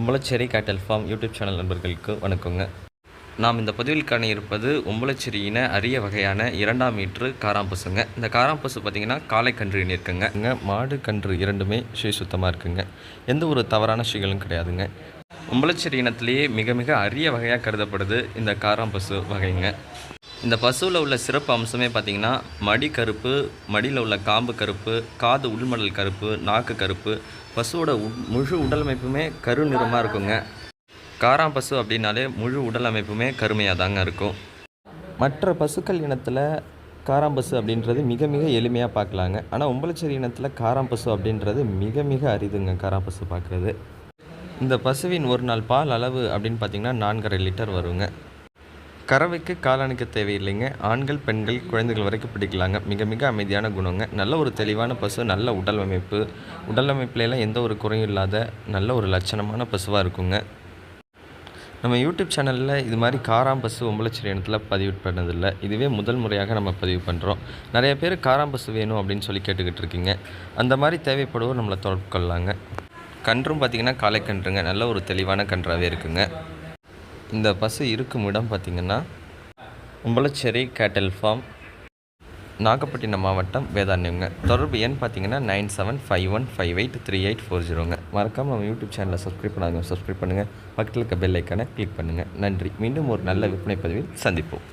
உம்பளச்சேரி கேட்டல் form YouTube channel நண்பர்களுக்கு வணக்கங்க. நாம் இந்த பதிவில் காண இருப்பது உம்பளச்சேரியின அரிய வகையான இரண்டாம் மீட்ரு காராம்பசுங்க. இந்த காராம்பசு பார்த்திங்கன்னா காலை கன்று இருக்குங்க இங்கே மாடு கன்று இரண்டுமே ஸ்ரீ சுத்தமாக இருக்குங்க. எந்த ஒரு தவறான ஸ்ரீகளும் கிடையாதுங்க. உம்பளச்சேரி இனத்திலேயே மிக மிக அரிய வகையாக கருதப்படுது இந்த காராம்பசு வகைங்க. இந்த பசுவில் உள்ள சிறப்பு அம்சமே பார்த்தீங்கன்னா மடி கருப்பு மடியில் உள்ள காம்பு கருப்பு காது உள்மடல் கருப்பு நாக்கு கருப்பு பசுவோட முழு உடல் அமைப்புமே கரு நிறமாக இருக்குங்க. காராம் பசு அப்படின்னாலே முழு உடல் அமைப்புமே கருமையாக தாங்க இருக்கும். மற்ற பசுக்கள் இனத்தில் காராம்பசு அப்படின்றது மிக மிக எளிமையாக பார்க்கலாங்க ஆனால் உம்பளச்சேரி இனத்தில் காராம்பசு அப்படின்றது மிக மிக அரிதுங்க காராம்பசு பார்க்குறது இந்த பசுவின் ஒரு நாள் பால் அளவு அப்படின்னு பார்த்தீங்கன்னா நான்கரை லிட்டர் வருங்க. கறவைக்கு காலணிக்க தேவையில்லைங்க. ஆண்கள் பெண்கள் குழந்தைகள் வரைக்கும் பிடிக்கலாங்க. மிக மிக அமைதியான குணங்க. நல்ல ஒரு தெளிவான பசு நல்ல உடல் அமைப்பு. உடல் அமைப்புல எந்த ஒரு குறையும் இல்லாத நல்ல ஒரு லட்சணமான பசுவாக இருக்குங்க. நம்ம யூடியூப் சேனலில் இது மாதிரி காராம் பசு ஒம்பளச்சேரி இனத்தில் பதிவு பண்ணதில்லை இதுவே முதல் முறையாக நம்ம பதிவு பண்ணுறோம் நிறைய பேர் காராம் வேணும் அப்படின்னு சொல்லி கேட்டுக்கிட்டு இருக்கீங்க. அந்த மாதிரி தேவைப்படுவோர் நம்மளை தொடர்பு கொள்ளலாங்க. கன்றும் பார்த்திங்கன்னா காலை கன்றுங்க நல்ல ஒரு தெளிவான கன்றாகவே இருக்குங்க. இந்த பசு இருக்கும் இடம் பார்த்திங்கன்னா உம்பளச்சேரி கேட்டல் ஃபார்ம் நாகப்பட்டினம் மாவட்டம் வேதாண்யங்க தொடர்பு எண் பார்த்தீங்கன்னா nine seven five one five eight three eight four ஜீரோங்க. மறக்காமல் நம்ம யூடியூப் சேனலை சப்ஸ்கிரைப் பண்ணாங்க சப்ஸ்கிரைப் பண்ணுங்கள் பக்கத்தில் இருக்க பெல் ஐக்கானை கிளிக் பண்ணுங்கள் நன்றி. மீண்டும் ஒரு நல்ல விற்பனை பதிவில் சந்திப்போம்.